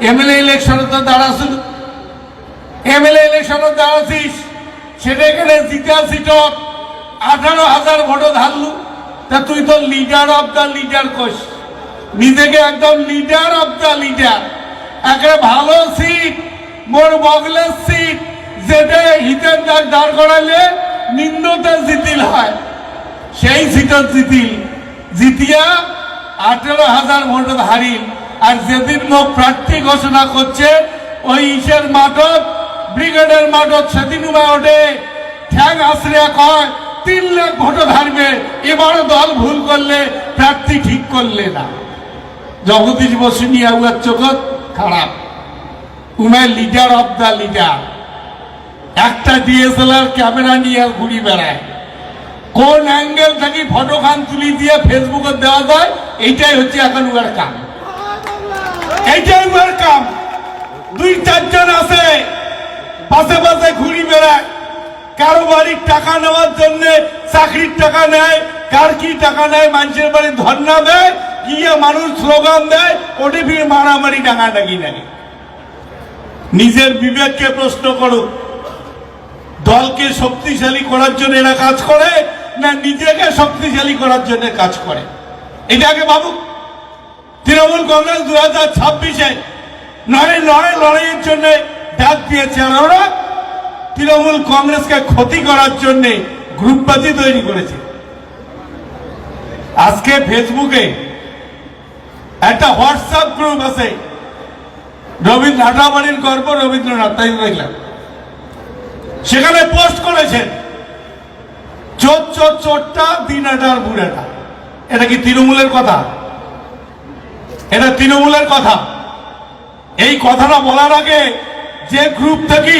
MLA ইলেকশনে তো দাঁড়াছিল MLA ইলেকশনে দাঁড়াছিস সেটা এখানে জিতে সিট আঠারো হাজার ভোটও ধারলু। তা তুই তো লিডার অফ দ্য লিডার কোস নিজেকে একদম লিডার অফ দ্য লিডার একটা ভালো সিট মোর বগলের সিট যেটা হিতের দাগ দাঁড় করালে নিম্নতে জিতিল হয়। সেই সিটত জিতিল। জিতিয়া আঠেরো হাজার ভোট হারিল আর যেদিন প্রার্থী ঘোষণা করছে, ওই ইসের মাঠত ব্রিগেডের মাঠত সেদিন ওঠে। ঠ্যাং আশ্রিয়া কয়, তিন লাখ ভোট হারবে এবারও দল ভুল করলে প্রার্থী ঠিক করলে না। জগদীশ বসু নিয়ে চোখত খারাপ। উমায় লিডার অফ দ্য লিডার একটা ডিএসএলআর ক্যামেরা নিয়ে ঘুরি বেড়ায়। কোন অ্যাঙ্গেল থেকে ফটো খান তুলি দিয়ে ফেসবুকে দেওয়া যায়, এইটাই হচ্ছে এখন উয়ার কাম। এইটাই উয়ার কাম দুই, চারজন আছে পাশে পাশে ঘুরি বেড়ায়। কারও বাড়ির টাকা নেওয়ার জন্য চাকরির টাকা নেয়, কার কি টাকা নেয়, মানুষের বাড়ি ধর্ণা দেয়, গিয়ে মানুষ স্লোগান দেয়, ওটি ফিরে মারামারি ডাঙাডাঙি নেয়। নিজের বিবেককে প্রশ্ন করুক দলকে শক্তিশালী করার জন্য এরা কাজ করে, না নিজেকে শক্তিশালী করার জন্য কাজ করে? এটাকে ভাবুক। তৃণমূল কংগ্রেস দু হাজার ছাব্বিশে নয় নয় লড়াইয়ের জন্য ডাক দিয়েছে আর ওরা তৃণমূল কংগ্রেসকে ক্ষতি করার জন্য গ্রুপবাজি তৈরি করেছে। আজকে ফেসবুকে একটা হোয়াটসঅ্যাপ গ্রুপ আছে। রবীন্দ্র নাটাবাড়ির গর্ব রবীন্দ্রনাথ, তাই দেখলাম। সেখানে পোস্ট করেছেন চোর চোর চোরটা দিনাটার বুড়াটা। এটা কি তৃণমূলের কথা? এটা তৃণমূলের কথা। এই কথাটা বলার আগে যে গ্রুপ থেকে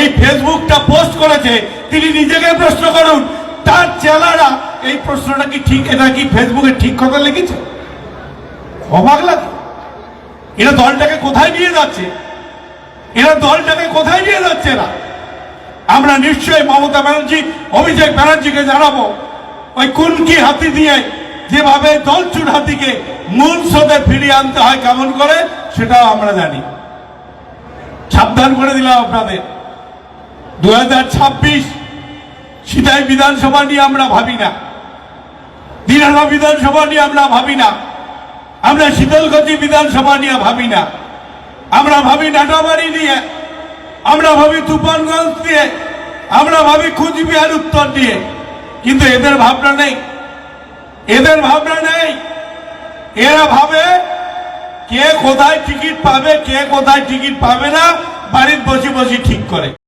এই ফেসবুকটা পোস্ট করেছে, তিনি নিজেকে প্রশ্ন করুন, তার চেলারা এই প্রশ্নটা কি ঠিক, এটা কি ফেসবুকে ঠিক কথা লিখেছে? অবাক লাগে। এরা দলটাকে কোথায় নিয়ে যাচ্ছে? এরা দলটাকে কোথায় নিয়ে যাচ্ছে এরা? আমরা নিশ্চয়ই মমতা ব্যানার্জি, অভিষেক ব্যানার্জিকে জানাব, ওই কুনকি হাতি দিয়ে যেভাবে দল হাতিকে মূল স্রোতে ফিরিয়ে আনতে হয় কেমন করে, সেটাও আমরা জানি। সাবধান করে দিলাম আপনাদের। দু হাজার ছাব্বিশ সিতাই বিধানসভা নিয়ে আমরা ভাবি না। দিনারা বিধানসভা নিয়ে আমরা ভাবি না। আমরা শীতলগতি বিধানসভা নিয়ে ভাবি না। আমরা ভাবি নাটাবাড়ি নিয়ে, আমরা ভাবি তুফানগঞ্জ নিয়ে, আমরা ভাবি কুচবিহার উত্তর নিয়ে। কিন্তু এদের ভাবনা নেই। এদের ভাবনা নেই। এরা ভাবে কে কোথায় টিকিট পাবে, কে কোথায় টিকিট পাবে না, বাড়ির বসে বসে ঠিক করে।